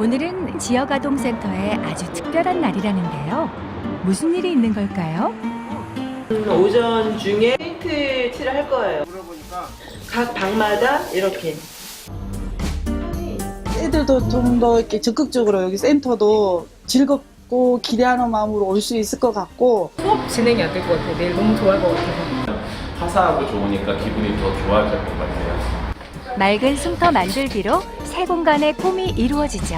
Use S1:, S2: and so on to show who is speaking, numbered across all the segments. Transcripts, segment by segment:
S1: 오늘은 지역아동센터에 아주 특별한 날이라는데요. 무슨 일이 있는 걸까요?
S2: 오전 중에 페인트 칠을 할 거예요. 각 방마다 이렇게
S3: 애들도 좀 더 이렇게 적극적으로 여기 센터도 즐겁고 기대하는 마음으로 올 수 있을 것 같고
S4: 수업 진행이 안 될 것 같아요. 내일 너무 좋아할 것 같아서.
S5: 화사하고 좋으니까 기분이 더 좋아질 것 같아요.
S1: 맑은 숭터 만들기로 새 공간의 꿈이 이루어지죠.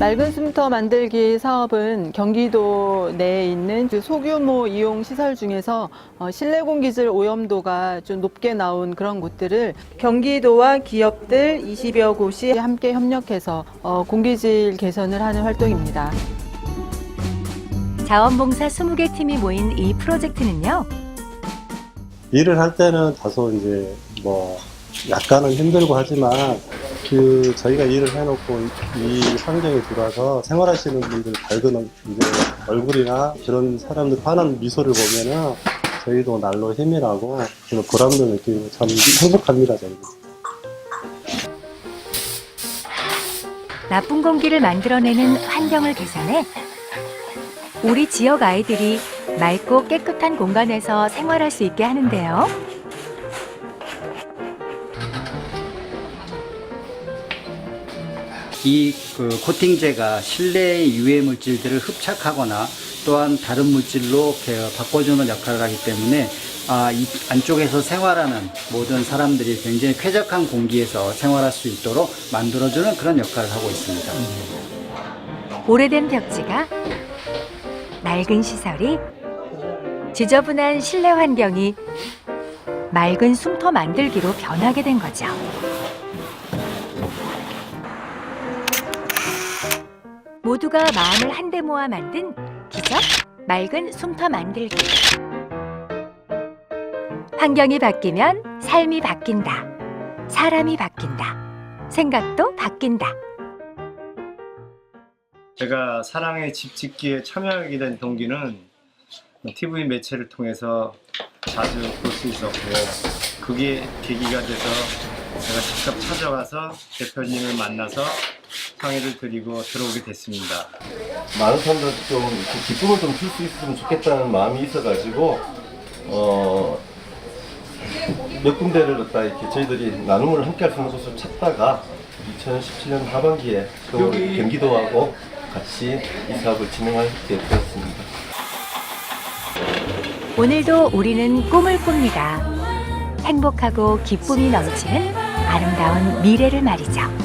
S6: 맑은 쉼터 만들기 사업은 경기도 내에 있는 그 소규모 이용 시설 중에서 어, 실내 공기질 오염도가 좀 높게 나온 그런 곳들을 경기도와 기업들 20여 곳이 함께 협력해서 어, 공기질 개선을 하는 활동입니다.
S1: 자원봉사 20개 팀이 모인 이 프로젝트는요.
S7: 일을 할 때는 다소 이제 뭐 약간은 힘들고 하지만 그 저희가 일을 해놓고 이 환경에 들어와서 생활하시는 분들 밝은 이제 얼굴이나 그런 사람들 환한 미소를 보면은 저희도 날로 힘이 나고 그런 보람도 느끼고 참 행복합니다 저희도.
S1: 나쁜 공기를 만들어내는 환경을 개선해 우리 지역 아이들이 맑고 깨끗한 공간에서 생활할 수 있게 하는데요.
S8: 이 그 코팅제가 실내의 유해 물질들을 흡착하거나 또한 다른 물질로 바꿔주는 역할을 하기 때문에 아, 이 안쪽에서 생활하는 모든 사람들이 굉장히 쾌적한 공기에서 생활할 수 있도록 만들어주는 그런 역할을 하고 있습니다.
S1: 오래된 벽지가 낡은 시설이 지저분한 실내 환경이 맑은 숭터 만들기로 변하게 된 거죠. 모두가 마음을 한데 모아 만든 기적 맑은 숭터 만들기. 환경이 바뀌면 삶이 바뀐다. 사람이 바뀐다. 생각도 바뀐다.
S9: 제가 사랑의 집 짓기에 참여하게 된 동기는 TV 매체를 통해서 자주 볼 수 있었고 그게 계기가 돼서 제가 직접 찾아와서 대표님을 만나서 상의를 드리고 들어오게 됐습니다.
S10: 많은 사람들한테 좀 이렇게 기쁨을 좀 줄 수 있으면 좋겠다는 마음이 있어가지고 어, 몇 군데를 갖다 이렇게 저희들이 나눔을 함께 할 수 있는 곳을 찾다가 2017년 하반기에 또 경기도하고 같이 이 사업을 진행하게 되었습니다.
S1: 오늘도 우리는 꿈을 꿉니다. 행복하고 기쁨이 넘치는 아름다운 미래를 말이죠.